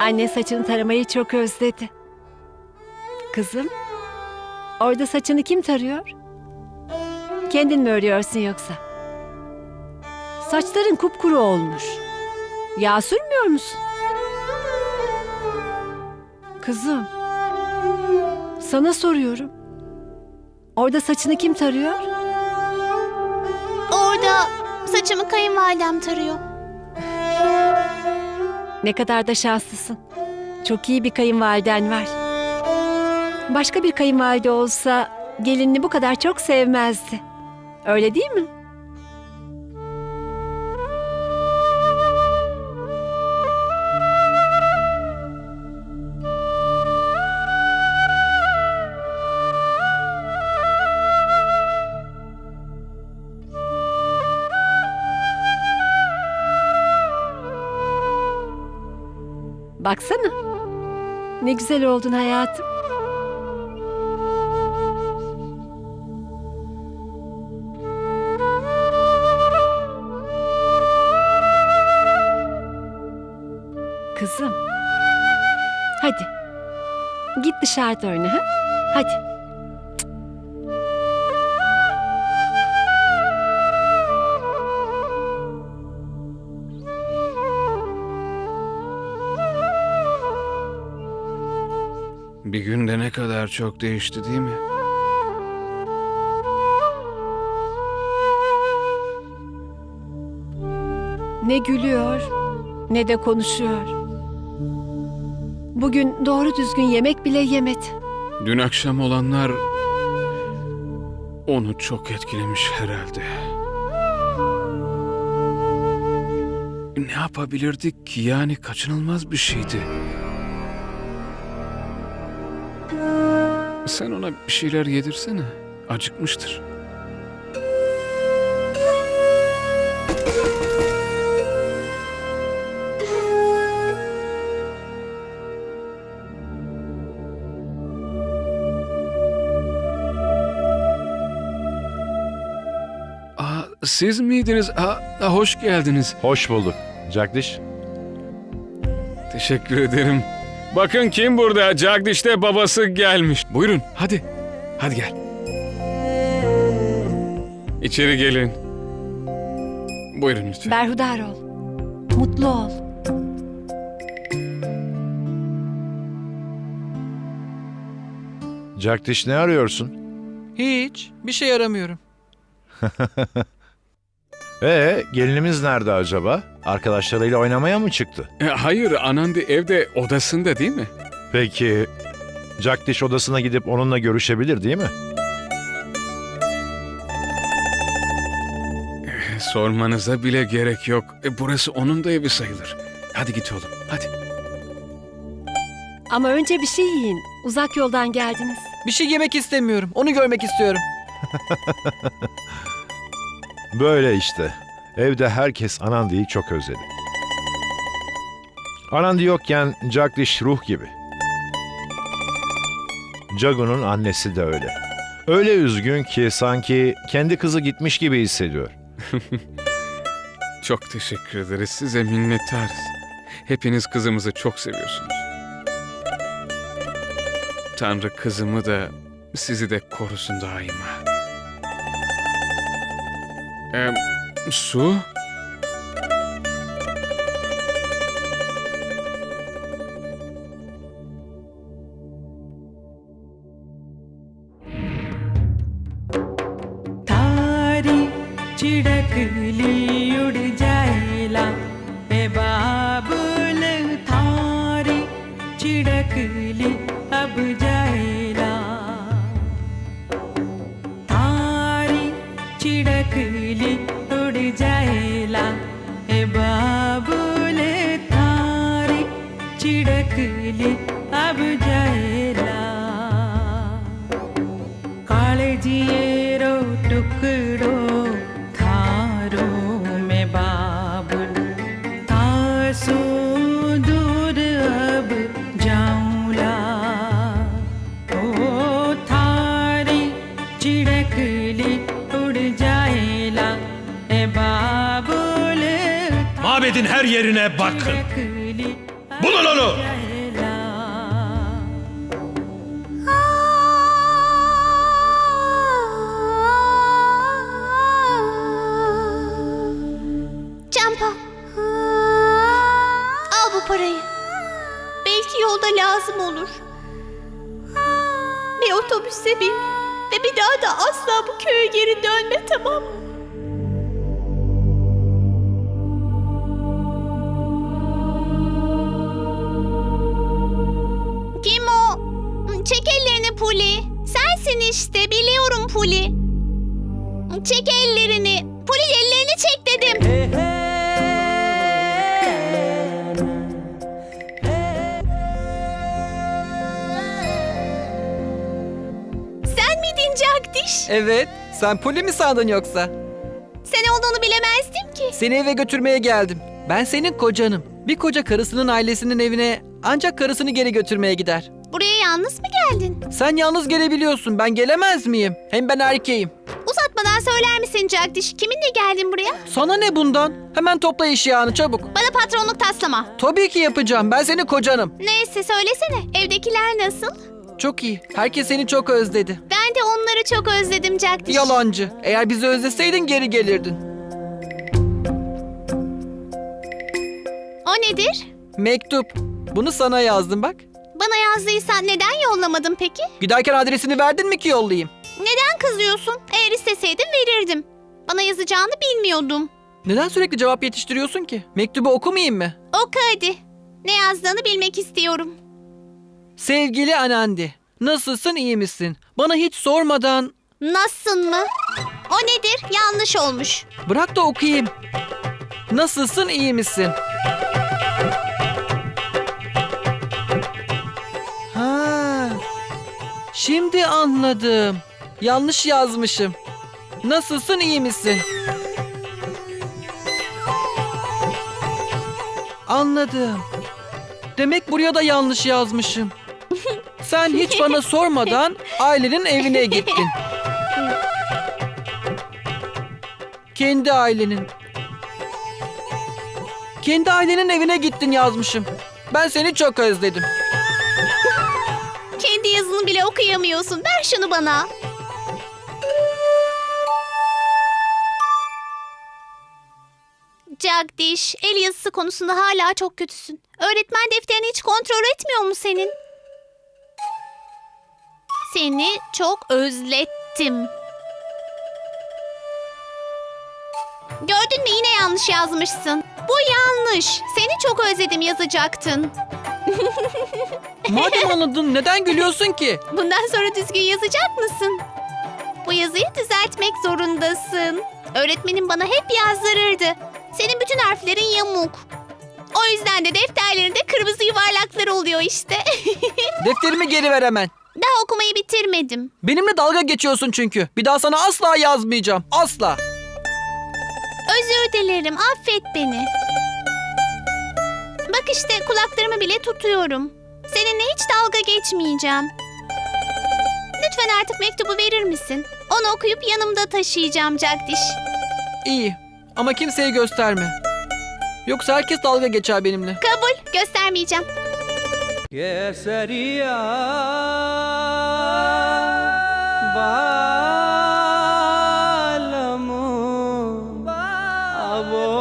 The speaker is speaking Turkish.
Anne saçını taramayı çok özledi. Kızım, orada saçını kim tarıyor? Kendin mi örüyorsun yoksa? Saçların kupkuru olmuş. Yağ sürmüyor musun? Kızım, sana soruyorum. Orada saçını kim tarıyor? Orada saçımı kayınvalidem tarıyor. Ne kadar da şanslısın. Çok iyi bir kayınvaliden var. Başka bir kayınvalide olsa gelinini bu kadar çok sevmezdi. Öyle değil mi? Baksana. Ne güzel oldun hayatım. Kızım. Hadi. Git dışarıda oyna ha? Hadi. Bir günde ne kadar çok değişti değil mi? Ne gülüyor ne de konuşuyor. Bugün doğru düzgün yemek bile yemedi. Dün akşam olanlar onu çok etkilemiş herhalde. Ne yapabilirdik ki yani kaçınılmaz bir şeydi. Sen ona bir şeyler yedirsene. Acıkmıştır. Aa, siz miydiniz? Aa, hoş geldiniz. Hoş bulduk. Jagdish. Teşekkür ederim. Bakın kim burada? Jagdish'te babası gelmiş. Buyurun hadi. Hadi gel. İçeri gelin. Buyurun lütfen. Berhudar ol. Mutlu ol. Jagdish ne arıyorsun? Hiç. Bir şey aramıyorum. Ee, gelinimiz nerede acaba? Arkadaşlarıyla oynamaya mı çıktı? E, hayır Anandi evde odasında değil mi? Peki, Jagdish odasına gidip onunla görüşebilir değil mi? Sormanıza bile gerek yok. E, burası onun da evi sayılır. Hadi git oğlum hadi. Ama önce bir şey yiyin. Uzak yoldan geldiniz. Bir şey yemek istemiyorum. Onu görmek istiyorum. Böyle işte. Evde herkes Anandi'yi çok özledi. Anandi yokken Jagdish ruh gibi. Jagu'nun annesi de öyle. Öyle üzgün ki sanki kendi kızı gitmiş gibi hissediyor. Çok teşekkür ederiz. Size minnettarız. Hepiniz kızımızı çok seviyorsunuz. Tanrı kızımı da sizi de korusun daima. Ee, su? gözlerine bakın. Bulun onu. Campa. Al bu parayı. Belki yolda lazım olur. Bir otobüse bin ve bir daha da asla bu köye geri dönme tamam mı? Sensin işte biliyorum Puli. Çek ellerini. Puli ellerini çek dedim. Sen miydin Jagdish? Evet. Sen Poli mi sandın yoksa? Sen olduğunu bilemezdim ki. Seni eve götürmeye geldim. Ben senin kocanım. Bir koca karısının ailesinin evine ancak karısını geri götürmeye gider. Buraya yalnız mı geldin? Sen yalnız gelebiliyorsun. Ben gelemez miyim? Hem ben erkeğim. Uzatmadan söyler misin Jagdish? Kiminle geldin buraya? Sana ne bundan? Hemen topla eşyanı çabuk. Bana patronluk taslama. Tabii ki yapacağım. Ben senin kocanım. Neyse söylesene. Evdekiler nasıl? Çok iyi. Herkes seni çok özledi. Ben de onları çok özledim Jagdish. Yalancı. Eğer bizi özleseydin geri gelirdin. O nedir? Mektup. Bunu sana yazdım bak. Bana yazdıysan neden yollamadın peki? Giderken adresini verdin mi ki yollayayım? Neden kızıyorsun? Eğer isteseydim verirdim. Bana yazacağını bilmiyordum. Neden sürekli cevap yetiştiriyorsun ki? Mektubu okumayayım mı? Oku hadi. Ne yazdığını bilmek istiyorum. Sevgili Anandi, nasılsın iyi misin? Bana hiç sormadan Nasılsın mı? O nedir? Yanlış olmuş. bırak da okuyayım. Nasılsın iyi misin? Şimdi anladım. Yanlış yazmışım. Nasılsın iyi misin? Anladım. Demek buraya da yanlış yazmışım. Sen hiç bana sormadan ailenin evine gittin. Kendi ailenin. Kendi ailenin evine gittin yazmışım. Ben seni çok özledim. Yazını bile okuyamıyorsun. Ver şunu bana. Jagdish, el yazısı konusunda hala çok kötüsün. Öğretmen defterini hiç kontrol etmiyor mu senin? Seni çok özlettim. Gördün mü yine yanlış yazmışsın. Bu yanlış. Seni çok özledim yazacaktın. Madem anladın neden gülüyorsun ki? Bundan sonra düzgün yazacak mısın? Bu yazıyı düzeltmek zorundasın. Öğretmenim bana hep yazdırırdı. Senin bütün harflerin yamuk. O yüzden de defterlerinde kırmızı yuvarlaklar oluyor işte. Defterimi geri ver hemen. Daha okumayı bitirmedim. Benimle dalga geçiyorsun çünkü. Bir daha sana asla yazmayacağım. Asla. Özür dilerim, affet beni. Bak işte kulaklarımı bile tutuyorum. Seninle hiç dalga geçmeyeceğim. Lütfen artık mektubu verir misin? Onu okuyup yanımda taşıyacağım Cagdiş. İyi ama kimseye gösterme. Yoksa herkes dalga geçer benimle. Kabul, göstermeyeceğim. Keseria, bye.